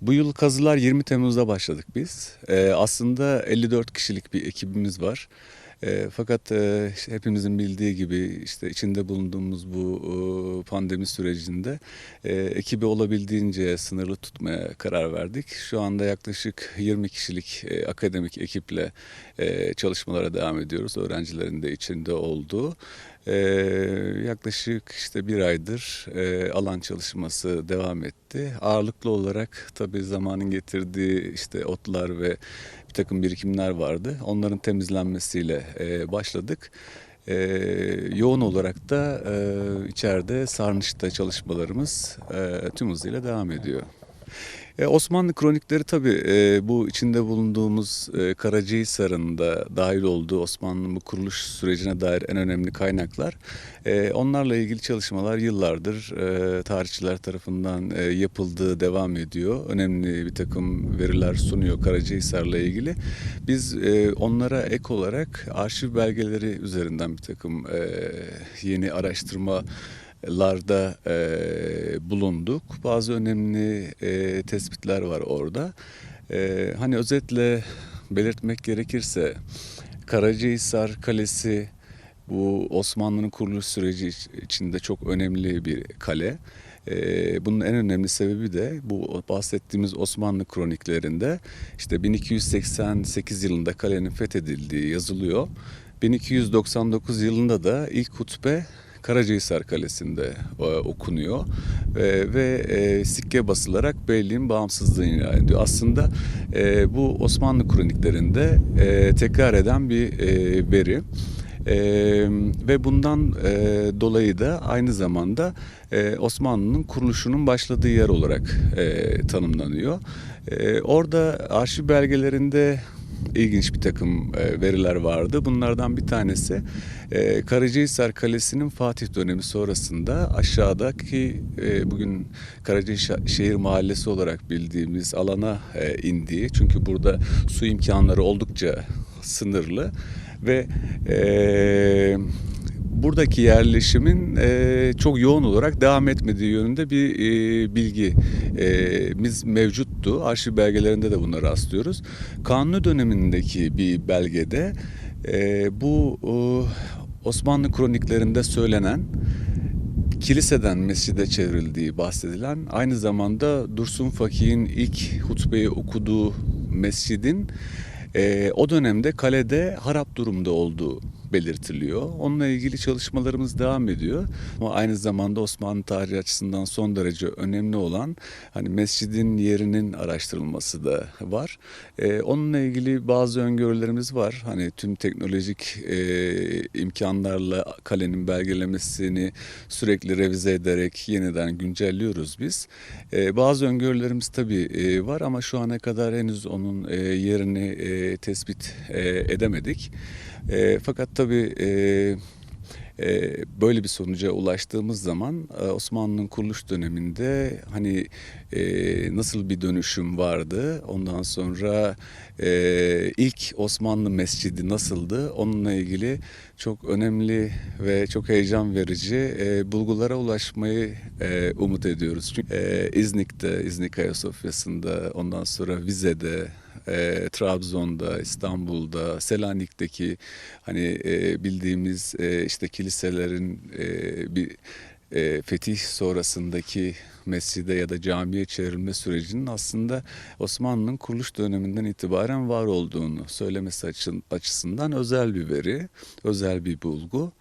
Bu yıl kazılar 20 Temmuz'da başladık biz. Ee, aslında 54 kişilik bir ekibimiz var. Ee, fakat e, işte hepimizin bildiği gibi işte içinde bulunduğumuz bu e, pandemi sürecinde e, ekibi olabildiğince sınırlı tutmaya karar verdik. Şu anda yaklaşık 20 kişilik e, akademik ekiple e, çalışmalara devam ediyoruz. Öğrencilerin de içinde olduğu. Ee, yaklaşık işte bir aydır e, alan çalışması devam etti. Ağırlıklı olarak tabii zamanın getirdiği işte otlar ve bir takım birikimler vardı. Onların temizlenmesiyle e, başladık. E, yoğun olarak da e, içeride sarnıçta çalışmalarımız e, tüm hızıyla devam ediyor. E, Osmanlı kronikleri tabii e, bu içinde bulunduğumuz e, Karacahisar'ın da dahil olduğu Osmanlı'nın kuruluş sürecine dair en önemli kaynaklar. Onlarla ilgili çalışmalar yıllardır tarihçiler tarafından yapıldığı devam ediyor. Önemli bir takım veriler sunuyor Karacahisar'la ilgili. Biz onlara ek olarak arşiv belgeleri üzerinden bir takım yeni araştırma larda e, bulunduk. Bazı önemli e, tespitler var orada. E, hani özetle belirtmek gerekirse Karacahisar Kalesi bu Osmanlı'nın kuruluş süreci iç- içinde çok önemli bir kale. E, bunun en önemli sebebi de bu bahsettiğimiz Osmanlı kroniklerinde işte 1288 yılında kalenin fethedildiği yazılıyor. 1299 yılında da ilk hutbe Karacahisar Kalesi'nde e, okunuyor E, ve e, sikke basılarak beyliğin bağımsızlığını ilan ediyor. Aslında e, bu Osmanlı kroniklerinde e, tekrar eden bir veri. E, ve bundan e, dolayı da aynı zamanda e, Osmanlı'nın kuruluşunun başladığı yer olarak e, tanımlanıyor. E, orada arşiv belgelerinde ilginç bir takım e, veriler vardı. Bunlardan bir tanesi e, Karacahisar Kalesi'nin Fatih dönemi sonrasında aşağıdaki e, bugün Karacahisar Mahallesi olarak bildiğimiz alana e, indiği. Çünkü burada su imkanları oldukça sınırlı ve e, buradaki yerleşimin e, çok yoğun olarak devam etmediği yönünde bir e, bilgimiz mevcuttu. Arşiv belgelerinde de buna rastlıyoruz. Kanuni dönemindeki bir belgede e, bu e, Osmanlı kroniklerinde söylenen kiliseden mescide çevrildiği bahsedilen aynı zamanda Dursun Fakih'in ilk hutbeyi okuduğu mescidin e, o dönemde kalede harap durumda olduğu belirtiliyor. Onunla ilgili çalışmalarımız devam ediyor. Ama aynı zamanda Osmanlı tarihi açısından son derece önemli olan hani mescidin yerinin araştırılması da var. E, onunla ilgili bazı öngörülerimiz var. Hani tüm teknolojik e, imkanlarla kalenin belgelemesini sürekli revize ederek yeniden güncelliyoruz biz. E, bazı öngörülerimiz tabii e, var ama şu ana kadar henüz onun e, yerini e, tespit e, edemedik. E, fakat tabii e, böyle bir sonuca ulaştığımız zaman e, Osmanlı'nın kuruluş döneminde hani e, nasıl bir dönüşüm vardı ondan sonra e, ilk Osmanlı mescidi nasıldı onunla ilgili çok önemli ve çok heyecan verici bulgulara ulaşmayı umut ediyoruz. Çünkü İznik'te, İznik Ayasofya'sında ondan sonra Vize'de e, Trabzon'da, İstanbul'da, Selanik'teki hani e, bildiğimiz e, işte kiliselerin e, bir e, fetih sonrasındaki mescide ya da camiye çevrilme sürecinin aslında Osmanlı'nın kuruluş döneminden itibaren var olduğunu söylemesi açısından özel bir veri, özel bir bulgu.